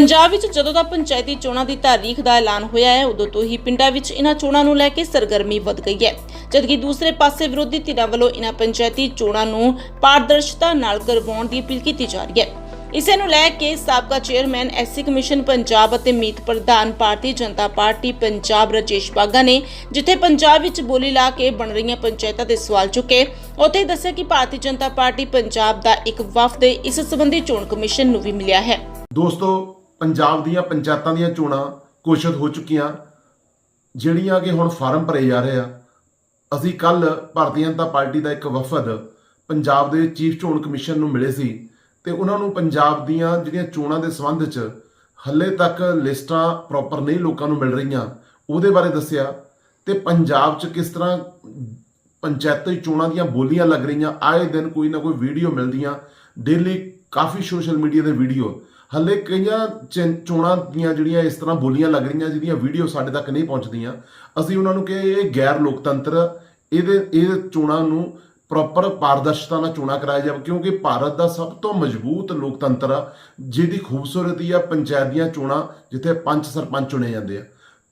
ਪੰਜਾਬ ਵਿੱਚ ਜਦੋਂ ਦਾ ਪੰਚਾਇਤੀ ਚੋਣਾਂ ਦੀ ਤਾਰੀਖ ਦਾ ਐਲਾਨ ਹੋਇਆ ਹੈ, ਉਦੋਂ ਤੋਂ ਹੀ ਪਿੰਡਾਂ ਵਿੱਚ ਇਹਨਾਂ ਚੋਣਾਂ ਨੂੰ ਲੈ ਕੇ ਸਰਗਰਮੀ ਵਧ ਗਈ ਹੈ। ਜਦਕਿ ਦੂਸਰੇ ਪਾਸੇ ਵਿਰੋਧੀ ਧਿਰਾਂ ਵੱਲੋਂ ਇਹਨਾਂ ਪੰਚਾਇਤੀ ਚੋਣਾਂ ਨੂੰ ਪਾਰਦਰਸ਼ਤਾ ਨਾਲ ਕਰਵਾਉਣ ਦੀ ਅਪੀਲ ਕੀਤੀ ਜਾ ਰਹੀ ਹੈ। ਇਸੇ ਨੂੰ ਲੈ ਕੇ ਸਾਬਕਾ ਚੇਅਰਮੈਨ, ਐਸਸੀ ਕਮਿਸ਼ਨ, ਪੰਜਾਬ ਅਤੇ ਮੀਤ ਪ੍ਰਧਾਨ ਭਾਰਤੀ ਜਨਤਾ ਪਾਰਟੀ ਪੰਜਾਬ ਰਾਜੇਸ਼ ਬਾਗਾ ਨੇ ਜਿੱਥੇ ਪੰਜਾਬ ਵਿੱਚ ਬੋਲੀ ਲਾ ਕੇ ਬਣ ਰਹੀਆਂ ਪੰਚਾਇਤਾਂ ਦੇ ਸਵਾਲ ਚੁੱਕੇ, ਉੱਥੇ ਦੱਸਿਆ ਕਿ ਭਾਰਤੀ ਜਨਤਾ ਪਾਰਟੀ ਪੰਜਾਬ ਦਾ ਇੱਕ ਵਫਦ ਇਸ ਸੰਬੰਧੀ ਚੋਣ ਕਮਿਸ਼ਨ ਨੂੰ ਵੀ ਮਿਲਿਆ ਹੈ। ਦੋਸਤੋ ਪੰਜਾਬ ਦੀਆਂ ਪੰਚਾਇਤਾਂ ਦੀਆਂ ਚੋਣਾਂ ਘੋਸ਼ਿਤ ਹੋ ਚੁੱਕੀਆਂ, ਜਿਹੜੀਆਂ ਕਿ ਹੁਣ ਫਾਰਮ ਭਰੇ ਜਾ ਰਹੇ ਆ। ਅਸੀਂ ਕੱਲ ਭਾਰਤੀ ਜਨਤਾ ਪਾਰਟੀ ਦਾ ਇੱਕ ਵਫਦ ਪੰਜਾਬ ਦੇ ਚੀਫ ਚੋਣ ਕਮਿਸ਼ਨ ਨੂੰ ਮਿਲੇ ਸੀ ਤੇ ਉਹਨਾਂ ਨੂੰ ਪੰਜਾਬ ਦੀਆਂ ਜਿਹੜੀਆਂ ਚੋਣਾਂ ਦੇ ਸੰਬੰਧ 'ਚ ਹੱਲੇ ਤੱਕ ਲਿਸਟਾਂ ਪ੍ਰੋਪਰ ਨਹੀਂ ਲੋਕਾਂ ਨੂੰ ਮਿਲ ਰਹੀਆਂ, ਉਹਦੇ ਬਾਰੇ ਦੱਸਿਆ। ਤੇ ਪੰਜਾਬ 'ਚ ਕਿਸ ਤਰ੍ਹਾਂ ਪੰਚਾਇਤੀ ਚੋਣਾਂ ਦੀਆਂ ਬੋਲੀਆਂ ਲੱਗ ਰਹੀਆਂ, ਆਏ ਦਿਨ ਕੋਈ ਨਾ ਕੋਈ ਵੀਡੀਓ ਮਿਲਦੀਆਂ ਡੇਲੀ ਕਾਫੀ ਸੋਸ਼ਲ ਮੀਡੀਆ ਦੇ ਵੀਡੀਓ ਹੱਲੇ ਕਈਆਂ ਚੋਣਾਂ ਦੀਆਂ ਜਿਹੜੀਆਂ ਇਸ ਤਰ੍ਹਾਂ ਬੋਲੀਆਂ ਲੱਗ ਰਹੀਆਂ ਜਿਹਦੀਆਂ ਵੀਡੀਓ ਸਾਡੇ ਤੱਕ ਨਹੀਂ ਪਹੁੰਚਦੀਆਂ, ਅਸੀਂ ਉਹਨਾਂ ਨੂੰ ਕਿ ਇਹ ਗੈਰ ਲੋਕਤੰਤਰ, ਇਹਦੇ, ਇਹ ਚੋਣਾਂ ਨੂੰ ਪ੍ਰੋਪਰ ਪਾਰਦਰਸ਼ਤਾ ਨਾਲ ਚੋਣਾਂ ਕਰਾਇਆ ਜਾਵੇ, ਕਿਉਂਕਿ ਭਾਰਤ ਦਾ ਸਭ ਤੋਂ ਮਜ਼ਬੂਤ ਲੋਕਤੰਤਰ ਆ, ਜਿਹਦੀ ਖੂਬਸੂਰਤੀ ਆ ਪੰਚਾਇਤ ਦੀਆਂ ਚੋਣਾਂ ਜਿੱਥੇ ਪੰਚ ਸਰਪੰਚ ਚੁਣੇ ਜਾਂਦੇ ਆ।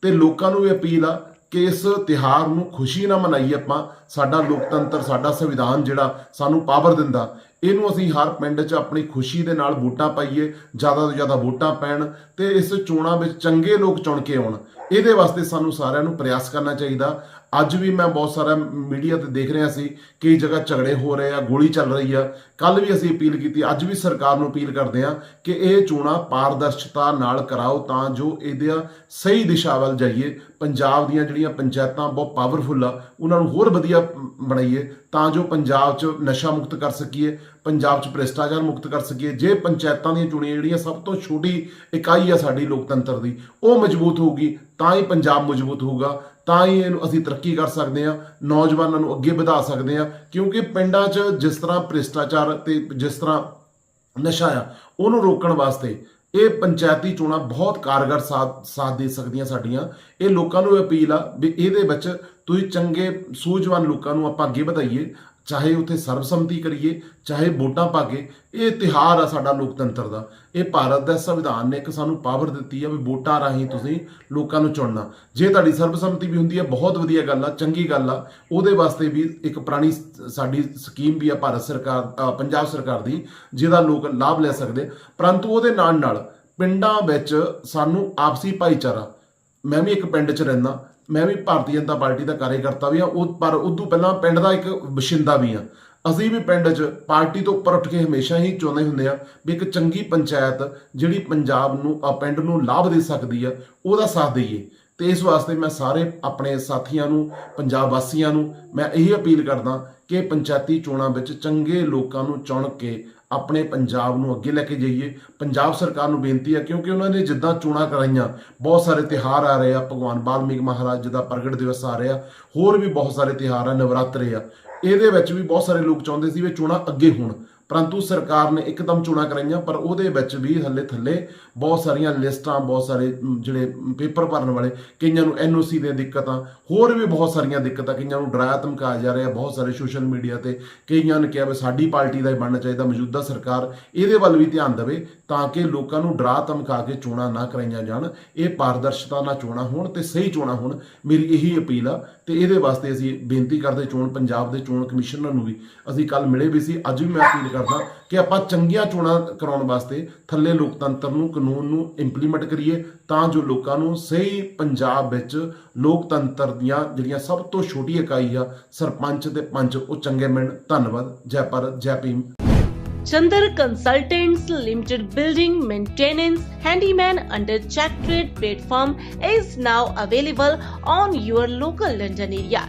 ਤੇ ਲੋਕਾਂ ਨੂੰ ਵੀ ਅਪੀਲ ਆ ਕਿ ਇਸ ਤਿਹਾਰ ਨੂੰ ਖੁਸ਼ੀ ਨਾਲ ਮਨਾਈਏ ਆਪਾਂ, ਸਾਡਾ ਲੋਕਤੰਤਰ, ਸਾਡਾ ਸੰਵਿਧਾਨ ਜਿਹੜਾ ਸਾਨੂੰ ਪਾਵਰ ਦਿੰਦਾ। ਇਹਨੂੰ ਅਸੀਂ ਹਰ ਪਿੰਡ 'ਚ ਆਪਣੀ ਖੁਸ਼ੀ ਦੇ ਨਾਲ ਵੋਟਾਂ ਪਾਈਏ, ਜ਼ਿਆਦਾ ਤੋਂ ਜ਼ਿਆਦਾ ਵੋਟਾਂ ਪੈਣ ਤੇ ਇਸ ਚੋਣਾਂ ਵਿੱਚ ਚੰਗੇ ਲੋਕ ਚੁਣ ਕੇ ਆਉਣ। ਇਹਦੇ ਵਾਸਤੇ ਸਾਨੂੰ ਸਾਰਿਆਂ ਨੂੰ ਪ੍ਰਯਾਸ ਕਰਨਾ ਚਾਹੀਦਾ। ਅੱਜ ਵੀ ਮੈਂ ਬਹੁਤ ਸਾਰਾ ਮੀਡੀਆ ਤੇ ਦੇਖ ਰਿਹਾ ਸੀ ਕਈ ਜਗ੍ਹਾ ਝਗੜੇ ਹੋ ਰਹੇ ਆ, ਗੋਲੀ ਚੱਲ ਰਹੀ ਆ। ਕੱਲ ਵੀ ਅਸੀਂ ਅਪੀਲ ਕੀਤੀ, ਅੱਜ ਵੀ ਸਰਕਾਰ ਨੂੰ ਅਪੀਲ ਕਰਦੇ ਆ ਕਿ ਇਹ ਚੋਣਾਂ ਪਾਰਦਰਸ਼ਤਾ ਨਾਲ ਕਰਾਓ ਤਾਂ ਜੋ ਇਹਦੇ ਸਹੀ ਦਿਸ਼ਾ ਵੱਲ ਜਾਈਏ। ਪੰਜਾਬ ਦੀਆਂ ਜਿਹੜੀਆਂ ਪੰਚਾਇਤਾਂ ਬਹੁਤ ਪਾਵਰਫੁੱਲ ਆ, ਉਹਨਾਂ ਨੂੰ ਹੋਰ ਵਧੀਆ ਬਣਾਈਏ ਤਾਂ ਜੋ ਪੰਜਾਬ 'ਚ ਨਸ਼ਾ ਮੁਕਤ ਕਰ ਸਕੀਏ, ਪੰਜਾਬ 'ਚ ਭ੍ਰਿਸ਼ਟਾਚਾਰ ਮੁਕਤ ਕਰ ਸਕੀਏ, ਜੇ ਪੰਚਾਇਤਾਂ ਦੀਆਂ ਚੁਣੀਆਂ ਜਿਹੜੀਆਂ ਸਭ ਤੋਂ ਛੋਟੀ ਇਕਾਈ ਆ ਸਾਡੀ ਲੋਕਤੰਤਰ ਦੀ, ਉਹ ਮਜ਼ਬੂਤ ਹੋਊਗੀ, ਤਾਂ ਹੀ ਪੰਜਾਬ ਮਜ਼ਬੂਤ ਹੋਊਗਾ, ਤਾਂ ਹੀ ਇਹਨੂੰ ਅਸੀਂ ਤਰੱਕੀ ਕਰ ਸਕਦੇ ਹਾਂ, ਨੌਜਵਾਨਾਂ ਨੂੰ ਅੱਗੇ ਵਧਾ ਸਕਦੇ ਹਾਂ, ਕਿਉਂਕਿ ਪਿੰਡਾਂ 'ਚ ਜਿਸ ਤਰ੍ਹਾਂ ਭ੍ਰਿਸ਼ਟਾਚਾਰ ਤੇ ਜਿਸ ਤਰ੍ਹਾਂ ਨਸ਼ਾ ਆ, ਉਹਨੂੰ ਰੋਕਣ ਵਾਸਤੇ ਇਹ ਪੰਚਾਇਤੀ ਚੋਣਾਂ ਬਹੁਤ ਕਾਰਗਰ ਸਾਥ ਸਾਥ ਦੇ ਸਕਦੀਆਂ ਸਾਡੀਆਂ। ਇਹ ਲੋਕਾਂ ਨੂੰ ਅਪੀਲ ਆ ਵੀ ਇਹਦੇ ਵਿੱਚ ਤੁਸੀਂ ਚੰਗੇ, ਸੂਝਵਾਨ ਲੋਕਾਂ ਨੂੰ ਆਪਾਂ ਅੱਗੇ ਵਧਾਈਏ। ਚਾਹੇ ਉੱਥੇ ਸਰਬਸੰਮਤੀ ਕਰੀਏ, ਚਾਹੇ ਵੋਟਾਂ ਪਾ ਕੇ, ਇਹ ਤਿਹਾਰ ਆ ਸਾਡਾ ਲੋਕਤੰਤਰ ਦਾ। ਇਹ ਭਾਰਤ ਦਾ ਸੰਵਿਧਾਨ ਨੇ ਇੱਕ ਸਾਨੂੰ ਪਾਵਰ ਦਿੱਤੀ ਆ ਵੀ ਵੋਟਾਂ ਰਾਹੀਂ ਤੁਸੀਂ ਲੋਕਾਂ ਨੂੰ ਚੁਣਨਾ। ਜੇ ਤੁਹਾਡੀ ਸਰਬਸੰਮਤੀ ਵੀ ਹੁੰਦੀ ਹੈ ਬਹੁਤ ਵਧੀਆ ਗੱਲ ਆ, ਚੰਗੀ ਗੱਲ ਆ। ਉਹਦੇ ਵਾਸਤੇ ਵੀ ਇੱਕ ਪੁਰਾਣੀ ਸਾਡੀ ਸਕੀਮ ਵੀ ਆ ਭਾਰਤ ਸਰਕਾਰ ਪੰਜਾਬ ਸਰਕਾਰ ਦੀ, ਜਿਹਦਾ ਲੋਕ ਲਾਭ ਲੈ ਸਕਦੇ। ਪਰੰਤੂ ਉਹਦੇ ਨਾਲ ਨਾਲ ਪਿੰਡਾਂ ਵਿੱਚ ਸਾਨੂੰ ਆਪਸੀ ਭਾਈਚਾਰਾ ਮੈਂ ਵੀ ਇੱਕ ਪਿੰਡ 'ਚ ਰਹਿੰਦਾ, ਮੈਂ ਵੀ ਭਾਰਤੀ ਜਨਤਾ ਪਾਰਟੀ ਦਾ ਕਾਰਜਕਰਤਾ ਵੀ ਆ ਉਹ ਪਰ ਉਦੋਂ ਪਹਿਲਾਂ ਪਿੰਡ ਦਾ ਇੱਕ ਵਸਿੰਦਾ ਵੀ ਆ ਅਸੀਂ ਵੀ ਪਿੰਡ 'ਚ ਪਾਰਟੀ ਤੋਂ ਉੱਪਰ ਉੱਠ ਕੇ ਹਮੇਸ਼ਾ ਹੀ ਚਾਹੁੰਦੇ ਹੁੰਦੇ ਆ ਵੀ ਇੱਕ ਚੰਗੀ ਪੰਚਾਇਤ ਜਿਹੜੀ ਪੰਜਾਬ ਨੂੰ ਆ ਪਿੰਡ ਨੂੰ ਲਾਭ ਦੇ ਸਕਦੀ ਆ, ਉਹਦਾ ਸਾਥ ਦਈਏ। ਤੇ ਇਸ ਵਾਸਤੇ ਮੈਂ ਸਾਰੇ ਆਪਣੇ ਸਾਥੀਆਂ ਨੂੰ ਪੰਜਾਬ ਵਾਸੀਆਂ ਨੂੰ ਮੈਂ ਇਹੀ ਅਪੀਲ ਕਰਦਾ ਕਿ ਪੰਚਾਇਤੀ ਚੋਣਾਂ ਵਿੱਚ ਚੰਗੇ ਲੋਕਾਂ ਨੂੰ ਚੁਣ ਕੇ ਆਪਣੇ ਪੰਜਾਬ ਨੂੰ ਅੱਗੇ ਲੈ ਕੇ ਜਾਈਏ। ਪੰਜਾਬ ਸਰਕਾਰ ਨੂੰ ਬੇਨਤੀ ਹੈ ਕਿਉਂਕਿ ਉਹਨਾਂ ਨੇ ਜਿੱਦਾਂ ਚੋਣਾਂ ਕਰਾਈਆਂ, ਬਹੁਤ ਸਾਰੇ ਤਿਹਾਰ ਆ ਰਹੇ ਆ, ਭਗਵਾਨ ਵਾਲਮੀਕ ਮਹਾਰਾਜ ਜੀ ਦਾ ਪ੍ਰਗਟ ਦਿਵਸ ਆ ਰਿਹਾ, ਹੋਰ ਵੀ ਬਹੁਤ ਸਾਰੇ ਤਿਹਾਰ ਆ, ਨਵਰਾਤਰੇ ਆ। ਇਹਦੇ ਵਿੱਚ ਵੀ ਬਹੁਤ ਸਾਰੇ ਲੋਕ ਚਾਹੁੰਦੇ ਸੀ ਵੀ ਚੋਣਾਂ ਅੱਗੇ ਹੋਣ। ਪਰੰਤੂ ਸਰਕਾਰ ਨੇ ਇੱਕਦਮ ਚੋਣਾਂ ਕਰਾਈਆਂ, ਪਰ ਉਹਦੇ ਵਿੱਚ ਵੀ ਹੱਲੇ ਥੱਲੇ ਬਹੁਤ ਸਾਰੀਆਂ ਲਿਸਟਾਂ, ਬਹੁਤ ਸਾਰੇ ਜਿਹੜੇ ਪੇਪਰ ਭਰਨ ਵਾਲੇ, ਕਈਆਂ ਨੂੰ ਐਨਓਸੀ ਦੀਆਂ ਦਿੱਕਤਾਂ, ਹੋਰ ਵੀ ਬਹੁਤ ਸਾਰੀਆਂ ਦਿੱਕਤਾਂ, ਕਈਆਂ ਨੂੰ ਡਰਾਇਆ, ਧਮਕਾਇਆ ਜਾ ਰਿਹਾ, ਬਹੁਤ ਸਾਰੇ ਸੋਸ਼ਲ ਮੀਡੀਆ ਤੇ ਕਈਆਂ ਨੇ ਕਿਹਾ ਵੀ ਸਾਡੀ ਪਾਰਟੀ ਦਾ ਹੀ ਬਣਨਾ ਚਾਹੀਦਾ, ਮੌਜੂਦਾ ਸਰਕਾਰ ਇਹਦੇ ਵੱਲ ਵੀ ਧਿਆਨ ਦੇਵੇ ਤਾਂ ਕਿ ਲੋਕਾਂ ਨੂੰ ਡਰਾ, ਧਮਕਾ ਕੇ ਚੋਣਾਂ ਨਾ ਕਰਾਈਆਂ ਜਾਣ। ਇਹ ਪਾਰਦਰਸ਼ਤਾ ਨਾਲ ਚੋਣਾਂ ਹੋਣ ਤੇ ਸਹੀ ਚੋਣਾਂ ਹੋਣ, ਮੇਰੀ ਇਹੀ ਅਪੀਲ ਆ ਤੇ ਇਹਦੇ ਵਾਸਤੇ ਅਸੀਂ ਬੇਨਤੀ ਕਰਦੇ ਚੋਣ, ਪੰਜਾਬ ਦੇ ਚੋਣ ਕਮਿਸ਼ਨਰ ਨੂੰ ਵੀ। ਅਸੀਂ ਕੱਲ ਮਿਲੇ ਵੀ ਸੀ, ਅੱਜ ਵੀ ਮੈਂ ਅਪੀਲ ਕਰਦਾ ਕਿ ਆਪਾਂ ਚੰਗੀਆਂ ਚੋਣਾਂ ਕਰਾਉਣ ਵਾਸਤੇ ਥੱਲੇ ਲੋਕਤੰਤਰ ਨੂੰ ਕਾਨੂੰਨ ਨੂੰ ਇੰਪਲੀਮੈਂਟ ਕਰੀਏ ਤਾਂ ਜੋ ਲੋਕਾਂ ਨੂੰ ਸਹੀ ਪੰਜਾਬ ਵਿੱਚ ਲੋਕਤੰਤਰ ਦੀਆਂ ਜਿਹੜੀਆਂ ਸਭ ਤੋਂ ਛੋਟੀ ਇਕਾਈ ਆ ਸਰਪੰਚ ਤੇ ਪੰਚ ਉਹ ਚੰਗੇ ਮਿਲਣ ਧੰਨਵਾਦ ਜੈ ਭਾਰਤ ਜੈ Bhim Chandar Consultants Limited Building Maintenance Handyman under Check Trade platform is now available on your local London area.